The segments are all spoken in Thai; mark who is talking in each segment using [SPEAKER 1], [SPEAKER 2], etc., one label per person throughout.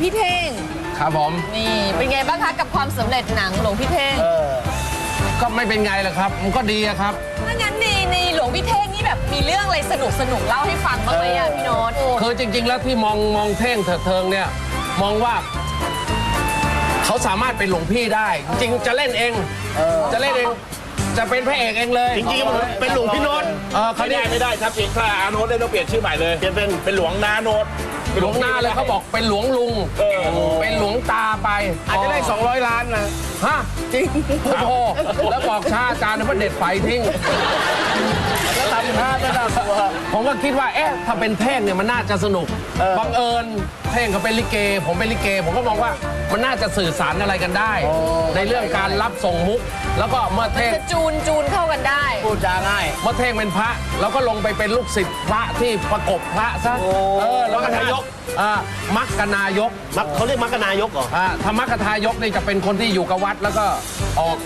[SPEAKER 1] พี่เท่ง
[SPEAKER 2] ครับผม
[SPEAKER 1] นี่เป็นไงบ้างคะกับความสำเร็จหนังหลวงพี่เท่ง
[SPEAKER 3] เออ
[SPEAKER 2] ก็ไม่เป็นไงล่ะครับ มันก็ดีอะครับ
[SPEAKER 1] ถ้างั้นในในหลวงพี่เท่งนี่แบบมีเรื่องอะไรสนุกสนุกๆเล่าให้ฟังบ้างไหมอะพี่โน้ต
[SPEAKER 2] คือจริง ๆ แล้วที่มองมองเท่งเถิดเทิงเนี่ย มองว่า เขาสามารถเป็นหลวงพี่ได้ จริงๆจะเล่นเองจะเล่นเอง จะเป็นพระเอกเองเลย
[SPEAKER 4] จริงๆมันเป็นหลวงพี่โน้ต
[SPEAKER 2] เออเขา
[SPEAKER 4] ไม่
[SPEAKER 2] เรี
[SPEAKER 4] ได้
[SPEAKER 2] ยก
[SPEAKER 4] ไม่ได้ครับเองถ้าอาโน้ตเล่นต้องเปลี่ยนชื่อใหม่เลยเปลี่ยนเป็นเป็นหลวงนาโน้ตป็
[SPEAKER 2] หลวงหน้าเลยเขาบอกเป็นหลวงลุง
[SPEAKER 4] เออ
[SPEAKER 2] เป็นหลวงตาไป
[SPEAKER 3] อาจจะได้ 200 ล้านนะ
[SPEAKER 2] ฮะ จริงโอ้โหแล้วบอกชาอาจารย์นะว่าเด็ดไฟทิ้ง
[SPEAKER 3] แล้วทำท่าไม่น่ากลัว
[SPEAKER 2] ผมก็คิดว่าเอ๊ะถ้าเป็นเท่งเนี่ยมันน่าจะสนุก
[SPEAKER 3] เออ
[SPEAKER 2] บังเอิญ เท่งเขาเป็นลิเก ผมเป็นลิเก ผมก็มองว่ามันน่าจะสื่อสารอะไรกันได้ ในเรื่องการรับส่งมุก แล้วก็เมื่อเท่ง
[SPEAKER 1] จะจูนจูนเข้ากันได้
[SPEAKER 3] พูดจาง่าย
[SPEAKER 2] เมื่อเท่งเป็นพระแล้วก็ลงไปเป็นลูกศิษย์พระที่ประกบพระซะ
[SPEAKER 3] โอ้
[SPEAKER 2] เออแล้วก็
[SPEAKER 4] มัคคทายก
[SPEAKER 2] อ่ามัคคณายก
[SPEAKER 4] มักเขาเรียกมักกนายกเหรอ
[SPEAKER 2] อ่าธรรมกทายกนี่จะเป็นคนที่อยู่กับวัดแล้วก็ออก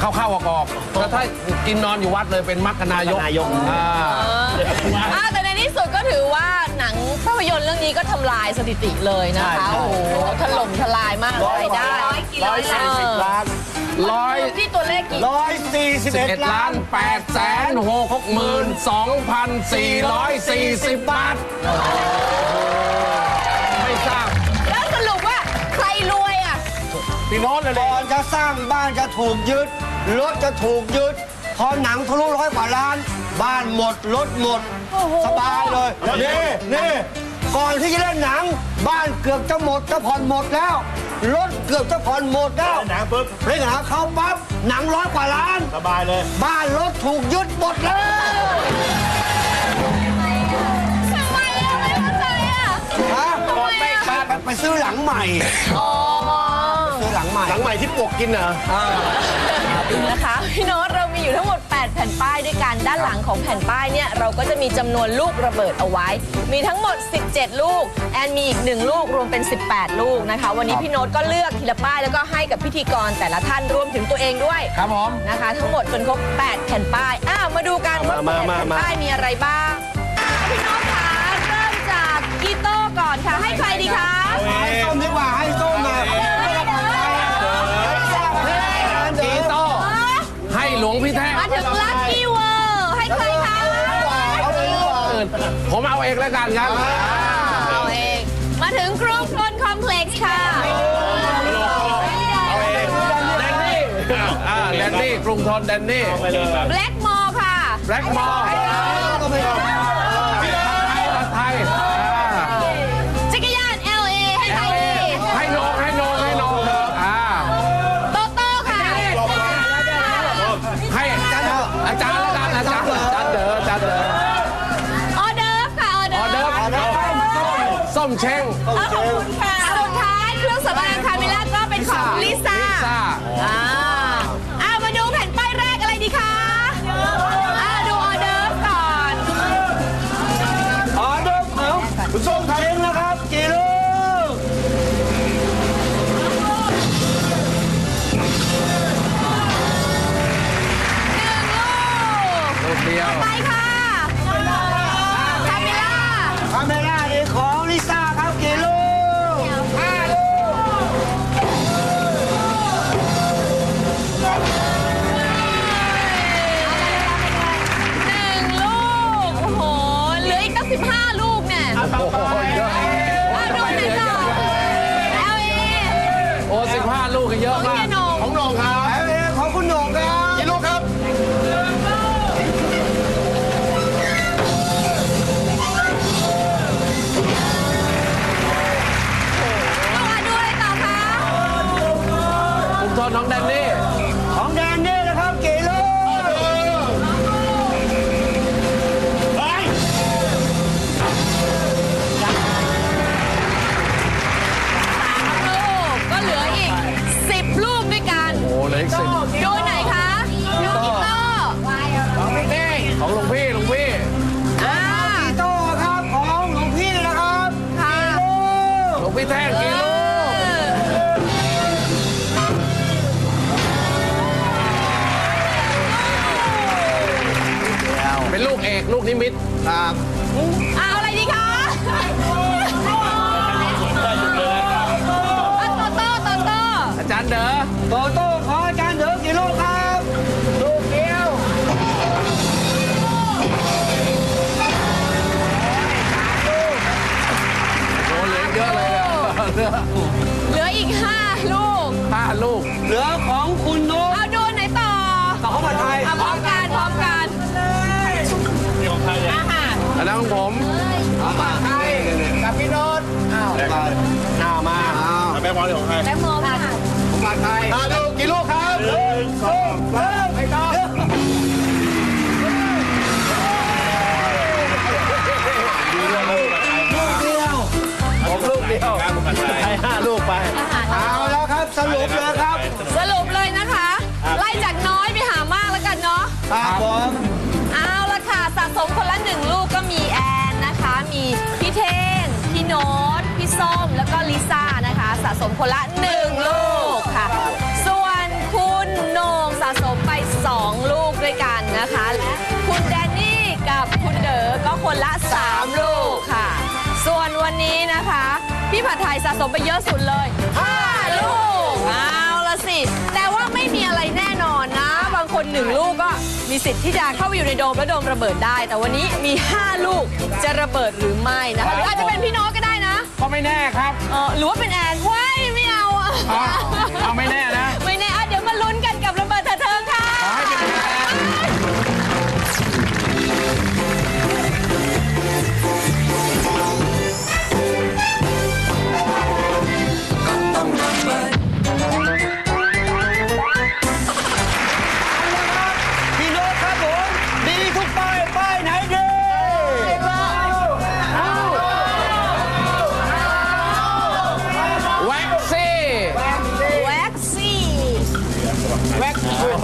[SPEAKER 2] เข้าเข้าออกออกแต่ถ้ากินนอนอยู่วัดเลยเป็นมัคคณายก
[SPEAKER 4] มัคคนายก
[SPEAKER 2] อ่า
[SPEAKER 1] อ่าแต่ในที่สุดก็ถือว่าหนัง ภาพยนตร์เรื่องนี้ก็ทำลายสถิติเลยนะคะ
[SPEAKER 3] ใช่ใช่
[SPEAKER 1] โอ้โหถล่มทลายมากรายได้
[SPEAKER 3] ร้อยสี่สิบล้าน
[SPEAKER 2] ร้อย
[SPEAKER 1] ที่ตัวเลขกี่
[SPEAKER 3] ร้อยสี่สิบ
[SPEAKER 2] สิบ
[SPEAKER 3] เอ็
[SPEAKER 2] เอ็
[SPEAKER 3] ด
[SPEAKER 2] ด
[SPEAKER 3] ล้า
[SPEAKER 2] ล้านนแปดแสนหกหมื่นสองพันสี่ร้อยสี่สิบบาทไม่ทราบ
[SPEAKER 1] แล้วสรุปว่าใครรวยอะ
[SPEAKER 3] พี่โน้ตเลย
[SPEAKER 5] ก่อนจะสร้างบ้านจะถูกยึด รถจะถูกยึด พอหนังทะลุร้อยกว่าล้าน บ้านหมด รถหมด สบายเลย นี่นี่ก่อนที่จะเล่นหนัง บ้านเกือบจะหมดจะผ่อนหมดแล้ว รถเกือบจะผ่อนหมดแล้ว
[SPEAKER 4] หนังปุ๊บ
[SPEAKER 5] เล่นหนังเขาปั๊บหนังร้อยกว่าล้าน
[SPEAKER 4] สบายเลย
[SPEAKER 5] บ้านรถถูกยึดหมดแล้ว
[SPEAKER 1] ทำไมอะไม่เข้าใจอะ
[SPEAKER 5] ฮะ
[SPEAKER 1] ทำไมอะ
[SPEAKER 5] ไปไปซื้อหลังใหม่
[SPEAKER 1] อ๋อ
[SPEAKER 5] ซื้อหลังใหม่
[SPEAKER 4] หลังใหม่ที่ปวกกินเหรอ
[SPEAKER 1] นะคะ พี่โน้ตเรามีอยู่ทั้งหมด8แผ่นป้ายด้วยกันด้านหลังของแผ่นป้ายเนี่ยเราก็จะมีจำนวนลูกระเบิดเอาไว้ มีทั้งหมด 17 ลูก แอนมีอีก 1 ลูกรวมเป็น 18 ลูกนะคะ วันนี้พี่โน้ตก็เลือกทีละป้ายแล้วก็ให้กับพิธีกรแต่ละท่านรวมถึงตัวเองด้วย
[SPEAKER 2] ครับผม
[SPEAKER 1] นะคะ ทั้งหมดจนครบ 8 แผ่นป้ายอ้าวมาดูกันว่า
[SPEAKER 4] มา
[SPEAKER 1] แปด
[SPEAKER 4] มา
[SPEAKER 1] แผ่น
[SPEAKER 4] มา
[SPEAKER 1] ป้ายมีอะไรบ้างพี่โน้ตคะเริ่มจากกีโต้ก่อนค่ะให้ใครดีคะ
[SPEAKER 5] ให้ส้มดีกว่าให้ส้มมา
[SPEAKER 2] กีโต้ให้หลวงพี่แท้ง
[SPEAKER 1] มาถึงลัคกี้เวิร์ให้ใครคะ
[SPEAKER 2] ผมเอาเองแล้วกันครับ
[SPEAKER 1] เอาเอง มาถึงกรุ๊ปคนคอมเพล็กซ์ค่ะ
[SPEAKER 2] แดนนี่อ่าแดนนี่กรุงทนแดนนี่
[SPEAKER 4] ไปเลย
[SPEAKER 1] แบล็กมอค่ะ
[SPEAKER 2] แบล็กมอ
[SPEAKER 1] ฟ
[SPEAKER 2] ส้มเช้ง
[SPEAKER 1] สุดท้ายเครื่องสำอางคาเมล่าก็เป็นของลิซ่า
[SPEAKER 2] ลิซ่า
[SPEAKER 1] อ่าอ่ามาดูแผ่นป้ายแรกอะไรดีคะอ่าดูออเดิร์ฟก่อน
[SPEAKER 5] ออเดอร์เอาคุณส้มทำเองนะครับกี่ลูก
[SPEAKER 2] ลูกเดียว
[SPEAKER 1] ไป
[SPEAKER 4] ค่ะ
[SPEAKER 5] ของ
[SPEAKER 1] หลว
[SPEAKER 2] งพี่หลวงพี่
[SPEAKER 5] พี่โตครับของหลวงพี่นะครับ
[SPEAKER 1] ค่ะ
[SPEAKER 2] หลวงพี่แท่งกิโลเป็นลูกเอกลูกนิมิต
[SPEAKER 5] ครับ
[SPEAKER 1] เอาอะไรดีคะ
[SPEAKER 2] อา
[SPEAKER 1] จา
[SPEAKER 5] รย์
[SPEAKER 1] เด้อ
[SPEAKER 3] โต
[SPEAKER 5] โต
[SPEAKER 4] แบงค์บอลนี่ของใคร
[SPEAKER 1] แตงโมค่ะ
[SPEAKER 3] ผมมาใคร
[SPEAKER 2] ห้าลูกกี่ ค
[SPEAKER 4] นละ
[SPEAKER 3] ห
[SPEAKER 1] นึ่งลูกค่ะ ส่วนคุณโหนงสะสมไป 2 ลูกด้วยกันนะคะและคุณแดนนี่กับคุณเด๋อก็คนละ 3 ลูกค่ะ ส่วนวันนี้นะคะ พี่ผัดไทยสะสมไปเยอะสุดเลย 5 ลูก เอาละสิ แต่ว่าไม่มีอะไรแน่นอนนะ บางคนหนึ่งลูกก็มีสิทธิ์ที่จะเข้าไปอยู่ในโดมแล้วโดมระเบิดได้ แต่วันนี้มี 5 ลูกจะระเบิดหรือไม่นะคะหรืออาจจะเป็นพี่โน้ตก็ได้นะ
[SPEAKER 2] ก็ไม่แน่ครับ
[SPEAKER 1] เออหรือว่าเป็นแอนว้ายไม่ เอา
[SPEAKER 2] ไม่แน่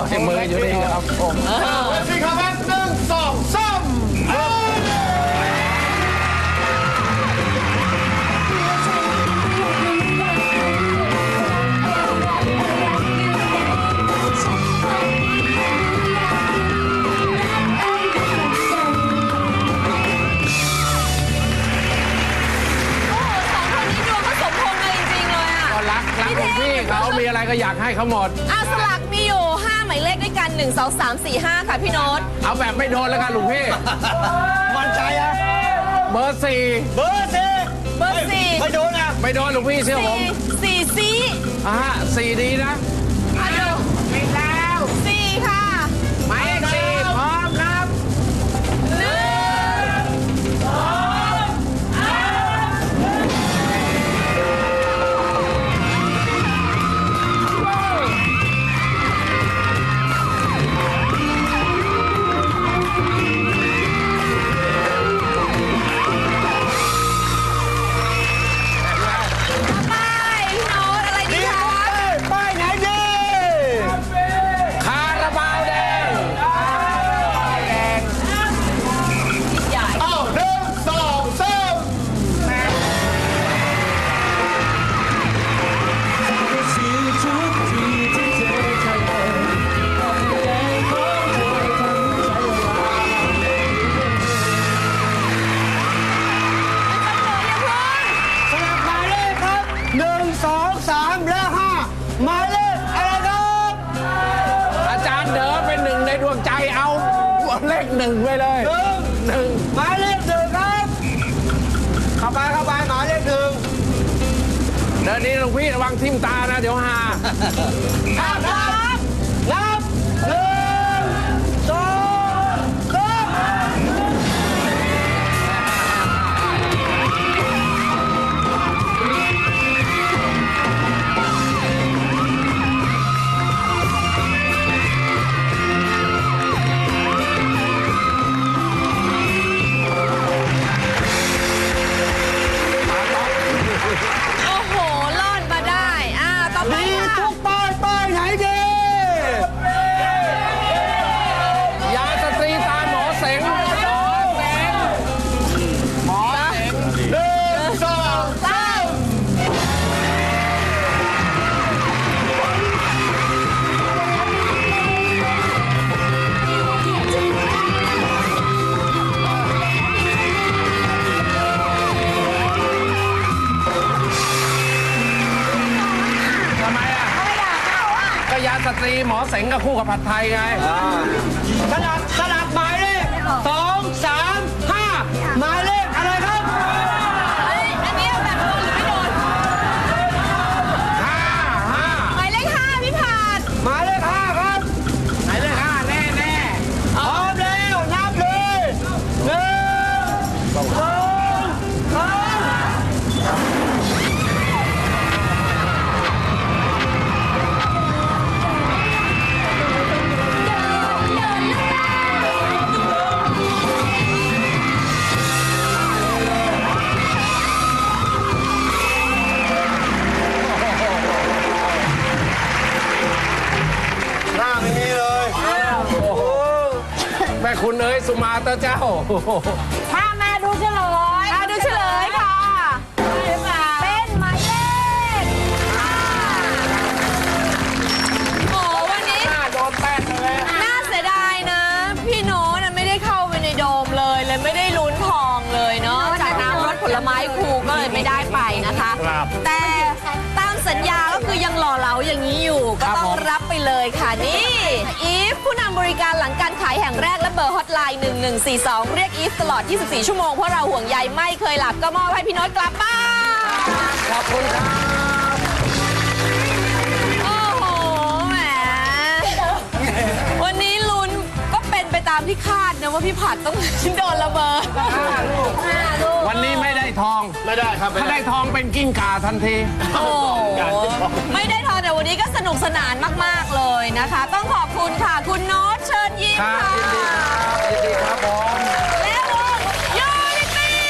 [SPEAKER 1] อ้ยมื
[SPEAKER 2] ออ
[SPEAKER 5] ยู่นี่
[SPEAKER 2] ครับผม
[SPEAKER 3] สี่ครับแป๊บหนึ่งสองสาม
[SPEAKER 1] โอ้โหสองคนนี้ดวงก็สมพงษ์กันจริงๆเลยอะ
[SPEAKER 2] ก็รักรักของพี่เขามีอะไรก็อยากให้เขาหมด
[SPEAKER 1] อะสลักมีอยู่5 หมายเลขด้วยกัน 1 2 3 4 5 ค่ะพี่โน้ต
[SPEAKER 2] เอาแบบไม่โดนแล้วกันหลวงพี่
[SPEAKER 5] มั่นใจอะ
[SPEAKER 2] เบอร์สี่
[SPEAKER 5] เบอร์สี่
[SPEAKER 1] เบอร์สี่
[SPEAKER 5] ไม่โดนอะ
[SPEAKER 2] ไม่โดนหลวงพี่เชื่อผม
[SPEAKER 1] สี่สี่
[SPEAKER 2] อะฮะสี่ดีนะ
[SPEAKER 1] อะ เดี๋ยวนี้
[SPEAKER 5] หล
[SPEAKER 2] วงพี่ระวังทิ่มตานะ เดี๋ยวหา
[SPEAKER 5] นับนับ
[SPEAKER 2] เสงกับคู่กับผัดไทยไง
[SPEAKER 5] สุมาา
[SPEAKER 2] ง
[SPEAKER 4] บ
[SPEAKER 1] ริการหลังการขายแห่งแรกและเบอร์ฮอตไลน์ 1142 เรียกอีฟตลอด 24 ชั่วโมง เพราะเราห่วงใยไม่เคยหลับก็มอบให้พี่โน้ตกลับบ้าน
[SPEAKER 2] ขอบคุณครับ
[SPEAKER 1] ตามที่คาดนะว่าพี่ผัดต้อง โดนระเบิดห้าลูก
[SPEAKER 2] วันนี้ไม่ได้ทอง
[SPEAKER 4] ไม่ได้ครับ
[SPEAKER 2] ถ้าได้ทองเป็นกิ้งก่าทันที
[SPEAKER 1] โอ้โหไม่ได้ทอนแต่วันนี้ก็สนุกสนานมาก ๆ เลยนะคะ ต้องขอบคุณค่ะ คุณโน้ตเชิญยิ้ม
[SPEAKER 2] ครับ
[SPEAKER 1] ค่ะ
[SPEAKER 2] ยินดีครับยินดีครับผม
[SPEAKER 1] และวงยูนิตี้